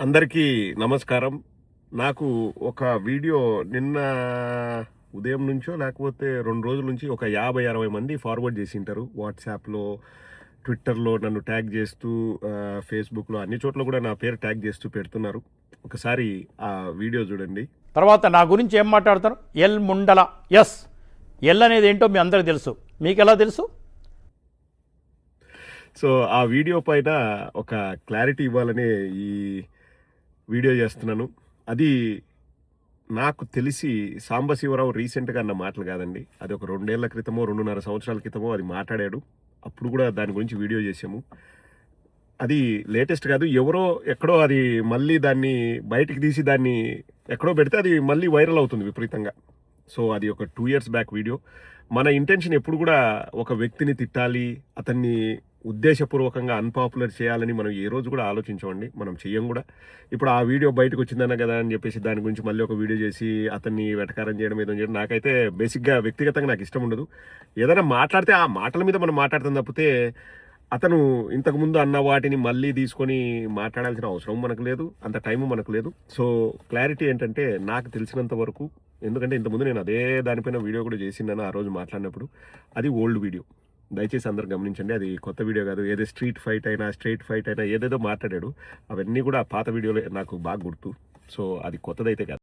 అందరికీ నమస్కారం. నాకు ఒక వీడియో నిన్న ఉదయం నుంచో లేకపోతే రెండు రోజుల నుంచి ఒక యాభై అరవై మంది ఫార్వర్డ్ చేసి ఉంటారు వాట్సాప్లో ట్విట్టర్లో నన్ను ట్యాగ్ చేస్తూ ఫేస్బుక్లో అన్ని చోట్ల కూడా నా పేరు ట్యాగ్ చేస్తూ పెడుతున్నారు. ఒకసారి ఆ వీడియో చూడండి. తర్వాత నా గురించి ఏం మాట్లాడతారు? ఎల్ ముండల. ఎస్. ఎల్ అనేది ఏంటో మీ అందరికి తెలుసు. మీకు ఎలా తెలుసు? సో ఆ వీడియో పైన ఒక క్లారిటీ ఇవ్వాలని ఈ వీడియో చేస్తున్నాను. అది నాకు తెలిసి సాంబశివరావు రీసెంట్గా అన్న మాటలు కాదండి. అది ఒక రెండేళ్ళ క్రితమో రెండున్నర సంవత్సరాల క్రితమో అది మాట్లాడాడు. అప్పుడు కూడా దాని గురించి వీడియో చేసాము అది లేటెస్ట్ కాదు ఎవరో ఎక్కడో అది మళ్ళీ దాన్ని బయటికి తీసి దాన్ని ఎక్కడో పెడితే అది మళ్ళీ వైరల్ అవుతుంది విపరీతంగా. సో అది ఒక టూ ఇయర్స్ బ్యాక్ వీడియో. మన ఇంటెన్షన్ ఎప్పుడు కూడా ఒక వ్యక్తిని తిట్టాలి అతన్ని ఉద్దేశపూర్వకంగా అన్పాపులర్ చేయాలని మనం ఏ రోజు కూడా ఆలోచించమండి. మనం చెయ్యం కూడా. ఇప్పుడు ఆ వీడియో బయటకు వచ్చిందన్న కదా అని చెప్పేసి దాని గురించి మళ్ళీ ఒక వీడియో చేసి అతన్ని వెటకారం చేయడం ఏదో చేయడం నాకైతే బేసిక్గా వ్యక్తిగతంగా నాకు ఇష్టం ఉండదు. ఏదైనా మాట్లాడితే ఆ మాటల మీద మనం మాట్లాడతాం తప్పితే అతను ఇంతకుముందు అన్న వాటిని మళ్ళీ తీసుకొని మాట్లాడాల్సిన అవసరం మనకు లేదు అంత టైం మనకు లేదు. సో క్లారిటీ ఏంటంటే నాకు తెలిసినంత వరకు ఎందుకంటే ఇంతకుముందు నేను అదే దానిపైన వీడియో కూడా చేసిందని ఆ రోజు మాట్లాడినప్పుడు అది ఓల్డ్ వీడియో. దయచేసి అందరు గమనించండి. అది కొత్త వీడియో కాదు. ఏదో స్ట్రీట్ ఫైట్ అయినా స్ట్రీట్ ఫైట్ అయినా ఏదేదో మాట్లాడాడు. అవన్నీ కూడా పాత వీడియోలే నాకు బాగా గుర్తు. సో అది కొత్తదైతే కాదు.